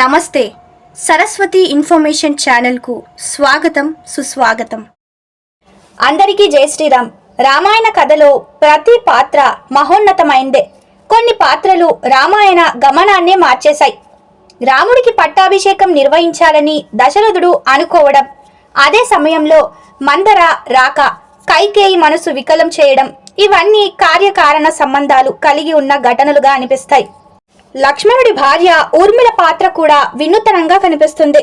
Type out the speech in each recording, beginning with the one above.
నమస్తే. సరస్వతి ఇన్ఫర్మేషన్ ఛానల్కు స్వాగతం సుస్వాగతం. అందరికీ జై శ్రీరామ్. రామాయణ కథలో ప్రతి పాత్ర మహోన్నతమైందే. కొన్ని పాత్రలు రామాయణ గమనాన్నే మార్చేశాయి. రాముడికి పట్టాభిషేకం నిర్వహించాలని దశరథుడు అనుకోవడం అదే సమయంలో మందర రాక కైకేయి మనసు వికలం చేయడం ఇవన్నీ కార్యకారణ సంబంధాలు కలిగి ఉన్న ఘటనలుగా అనిపిస్తాయి. లక్ష్మణుడి భార్య ఊర్మిళ పాత్ర కూడా వినూతనంగా కనిపిస్తుంది.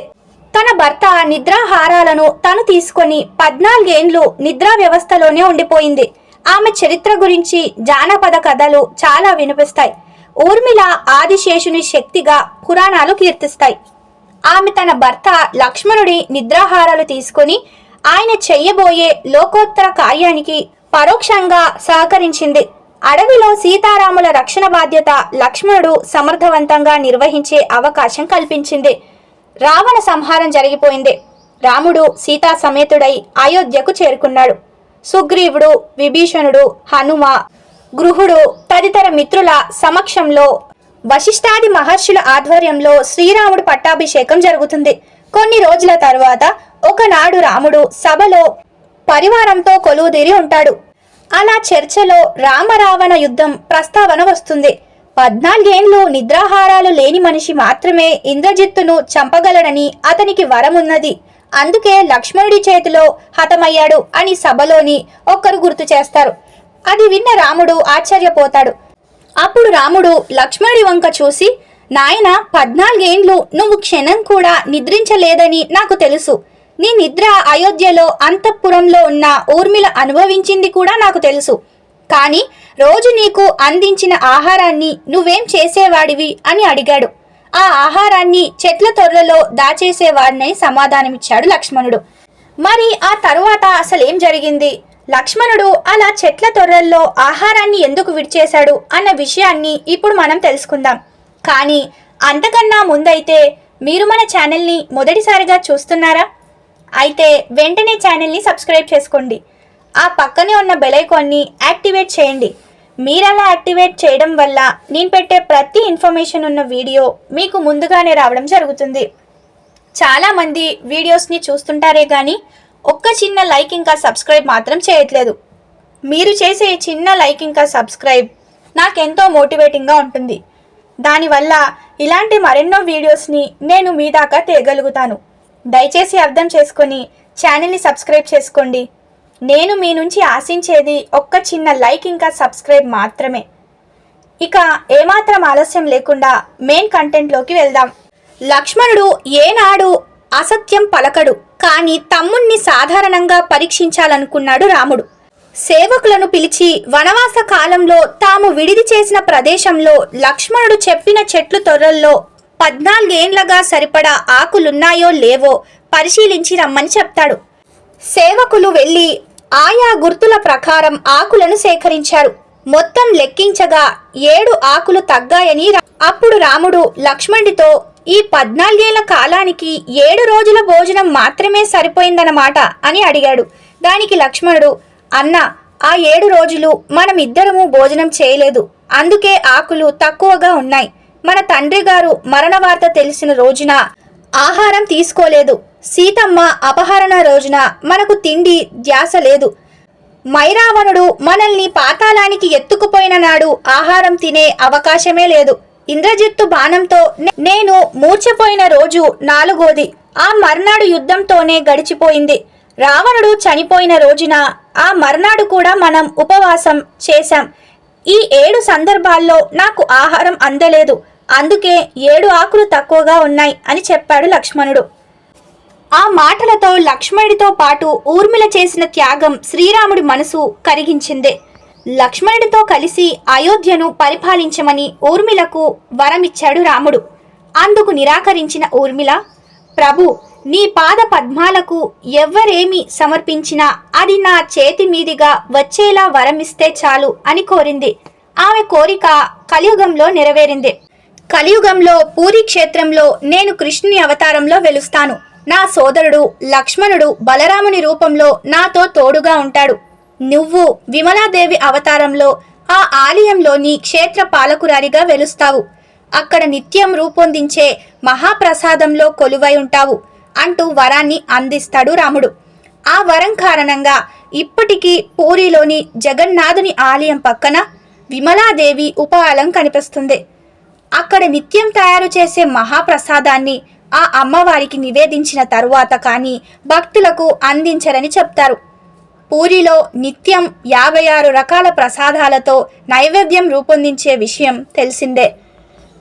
తన భర్త నిద్రాహారాలను తను తీసుకొని పద్నాలుగేండ్లు నిద్రా వ్యవస్థలోనే ఉండిపోయింది. ఆమె చరిత్ర గురించి జానపద కథలు చాలా వినిపిస్తాయి. ఊర్మిళ ఆదిశేషుని శక్తిగా పురాణాలు కీర్తిస్తాయి. ఆమె తన భర్త లక్ష్మణుడి నిద్రాహారాలు తీసుకొని ఆయన చెయ్యబోయే లోకోత్తర కార్యానికి పరోక్షంగా సహకరించింది. అడవిలో సీతారాముల రక్షణ బాధ్యత లక్ష్మణుడు సమర్థవంతంగా నిర్వహించే అవకాశం కల్పించింది. రావణ సంహారం జరిగిపోయింది. రాముడు సీతా సమేతుడై అయోధ్యకు చేరుకున్నాడు. సుగ్రీవుడు విభీషణుడు హనుమ గృహుడు తదితర మిత్రుల సమక్షంలో వశిష్ఠాది మహర్షుల ఆధ్వర్యంలో శ్రీరాముడు పట్టాభిషేకం జరుగుతుంది. కొన్ని రోజుల తరువాత ఒకనాడు రాముడు సభలో పరివారంతో కొలువుదీరి ఉంటాడు. అలా చర్చలో రామరావణ యుద్ధం ప్రస్తావన వస్తుంది. పద్నాలుగేండ్లు నిద్రాహారాలు లేని మనిషి మాత్రమే ఇంద్రజిత్తును చంపగలడని అతనికి వరమున్నది. అందుకే లక్ష్మణుడి చేతిలో హతమయ్యాడు అని సభలోని ఒక్కరు గుర్తు చేస్తారు. అది విన్న రాముడు ఆశ్చర్యపోతాడు. అప్పుడు రాముడు లక్ష్మణుడి వంక చూసి నాయన పద్నాలుగేండ్లు నువ్వు క్షణం కూడా నిద్రించలేదని నాకు తెలుసు. నీ నిద్ర అయోధ్యలో అంతఃపురంలో ఉన్న ఊర్మిళ అనుభవించింది కూడా నాకు తెలుసు. కానీ రోజు నీకు అందించిన ఆహారాన్ని నువ్వేం చేసేవాడివి అని అడిగాడు. ఆ ఆహారాన్ని చెట్ల తొర్రలో దాచేసేవాడిని సమాధానమిచ్చాడు లక్ష్మణుడు. మరి ఆ తరువాత అసలేం జరిగింది? లక్ష్మణుడు అలా చెట్ల తొర్రల్లో ఆహారాన్ని ఎందుకు విడిచేశాడు అన్న విషయాన్ని ఇప్పుడు మనం తెలుసుకుందాం. కానీ అంతకన్నా ముందైతే మీరు మన ఛానల్ని మొదటిసారిగా చూస్తున్నారా? అయితే వెంటనే ఛానల్ని సబ్స్క్రైబ్ చేసుకోండి. ఆ పక్కనే ఉన్న బెలైకాన్ని యాక్టివేట్ చేయండి. మీరలా యాక్టివేట్ చేయడం వల్ల నేను పెట్టే ప్రతి ఇన్ఫర్మేషన్ ఉన్న వీడియో మీకు ముందుగానే రావడం జరుగుతుంది. చాలామంది వీడియోస్ని చూస్తుంటారే కానీ ఒక్క చిన్న లైక్ ఇంకా సబ్స్క్రైబ్ మాత్రం చేయట్లేదు. మీరు చేసే చిన్న లైక్ ఇంకా సబ్స్క్రైబ్ నాకెంతో మోటివేటింగ్గా ఉంటుంది. దానివల్ల ఇలాంటి మరెన్నో వీడియోస్ని నేను మీ దాకా తేగలుగుతాను. దయచేసి అర్థం చేసుకొని ఛానల్ని సబ్స్క్రైబ్ చేసుకోండి. నేను మీ నుంచి ఆశించేది ఒక్క చిన్న లైక్ ఇంకా సబ్స్క్రైబ్ మాత్రమే. ఇక ఏమాత్రం ఆలస్యం లేకుండా మెయిన్ కంటెంట్లోకి వెళ్దాం. లక్ష్మణుడు ఏనాడు అసత్యం పలకడు కానీ తమ్ముణ్ణి సాధారణంగా పరీక్షించాలనుకున్నాడు రాముడు. సేవకులను పిలిచి వనవాస కాలంలో తాము విడిది చేసిన ప్రదేశంలో లక్ష్మణుడు చెప్పిన చెట్లు తొర్రల్లో పద్నాలుగేండ్లగా సరిపడా ఆకులున్నాయో లేవో పరిశీలించి రమ్మని చెప్తాడు. సేవకులు వెళ్ళి ఆయా గుర్తుల ప్రకారం ఆకులను సేకరించారు. మొత్తం లెక్కించగా ఏడు ఆకులు తగ్గాయని అప్పుడు రాముడు లక్ష్మణుడితో ఈ పద్నాలుగేళ్ళ కాలానికి ఏడు రోజుల భోజనం మాత్రమే సరిపోయిందన్నమాట అని అడిగాడు. దానికి లక్ష్మణుడు అన్న ఆ ఏడు రోజులు మనం ఇద్దరము భోజనం చేయలేదు. అందుకే ఆకులు తక్కువగా ఉన్నాయి. మన తండ్రి గారు మరణ వార్త తెలిసిన రోజున ఆహారం తీసుకోలేదు. సీతమ్మ అపహరణ రోజున మనకు తిండి ధ్యాస లేదు. మైరావణుడు మనల్ని పాతాళానికి ఎత్తుకుపోయిన నాడు ఆహారం తినే అవకాశమే లేదు. ఇంద్రజిత్తు బాణంతో నేను మూర్చపోయిన రోజు నాలుగోది. ఆ మర్నాడు యుద్ధంతోనే గడిచిపోయింది. రావణుడు చనిపోయిన రోజున ఆ మర్నాడు కూడా మనం ఉపవాసం చేశాం. ఈ ఏడు సందర్భాల్లో నాకు ఆహారం అందలేదు. అందుకే ఏడు ఆకులు తక్కువగా ఉన్నాయి అని చెప్పాడు లక్ష్మణుడు. ఆ మాటలతో లక్ష్మణుడితో పాటు ఊర్మిళ చేసిన త్యాగం శ్రీరాముడి మనసు కరిగించింది. లక్ష్మణుడితో కలిసి అయోధ్యను పరిపాలించమని ఊర్మిళకు వరమిచ్చాడు రాముడు. అందుకు నిరాకరించిన ఊర్మిళ ప్రభు నీ పాద పద్మాలకు ఎవ్వరేమి సమర్పించినా అది నా చేతి మీదిగా వచ్చేలా వరమిస్తే చాలు అని కోరింది. ఆమె కోరిక కలియుగంలో నెరవేరింది. కలియుగంలో పూరి క్షేత్రంలో నేను కృష్ణుని అవతారంలో వెలుస్తాను. నా సోదరుడు లక్ష్మణుడు బలరాముని రూపంలో నాతో తోడుగా ఉంటాడు. నువ్వు విమలాదేవి అవతారంలో ఆ ఆలయంలోని క్షేత్ర పాలకురాలిగా వెలుస్తావు. అక్కడ నిత్యం రూపొందించే మహాప్రసాదంలో కొలువై ఉంటావు అంటూ వరాన్ని అందిస్తాడు రాముడు. ఆ వరం కారణంగా ఇప్పటికీ పూరిలోని జగన్నాథుని ఆలయం పక్కన విమలాదేవి ఉపహాలం కనిపిస్తుంది. అక్కడ నిత్యం తయారు చేసే మహాప్రసాదాన్ని ఆ అమ్మవారికి నివేదించిన తరువాత కానీ భక్తులకు అందించరని చెప్తారు. పూరిలో నిత్యం యాభై ఆరు రకాల ప్రసాదాలతో నైవేద్యం రూపొందించే విషయం తెలిసిందే.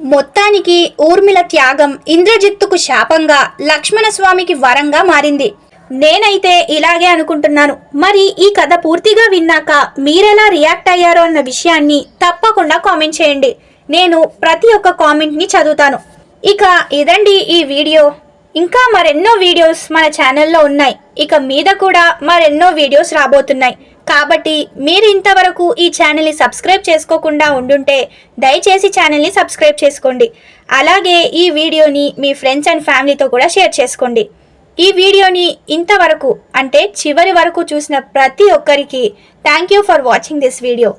మొత్తానికి ఊర్మిళ త్యాగం ఇంద్రజిత్తుకు శాపంగా లక్ష్మణస్వామికి వరంగా మారింది. నేనైతే ఇలాగే అనుకుంటున్నాను. మరి ఈ కథ పూర్తిగా విన్నాక మీరెలా రియాక్ట్ అయ్యారో అన్న విషయాన్ని తప్పకుండా కామెంట్ చేయండి. నేను ప్రతి ఒక్క కామెంట్ని చదువుతాను. ఇక ఇదండి ఈ వీడియో. ఇంకా మరెన్నో వీడియోస్ మన ఛానల్లో ఉన్నాయి. ఇక మీద కూడా మరెన్నో వీడియోస్ రాబోతున్నాయి. కాబట్టి మీరు ఇంతవరకు ఈ ఛానల్ని సబ్స్క్రైబ్ చేసుకోకుండా ఉండుంటే దయచేసి ఛానల్ని సబ్స్క్రైబ్ చేసుకోండి. అలాగే ఈ వీడియోని మీ ఫ్రెండ్స్ అండ్ ఫ్యామిలీతో కూడా షేర్ చేసుకోండి. ఈ వీడియోని ఇంతవరకు అంటే చివరి వరకు చూసిన ప్రతి ఒక్కరికి thank you for watching this video.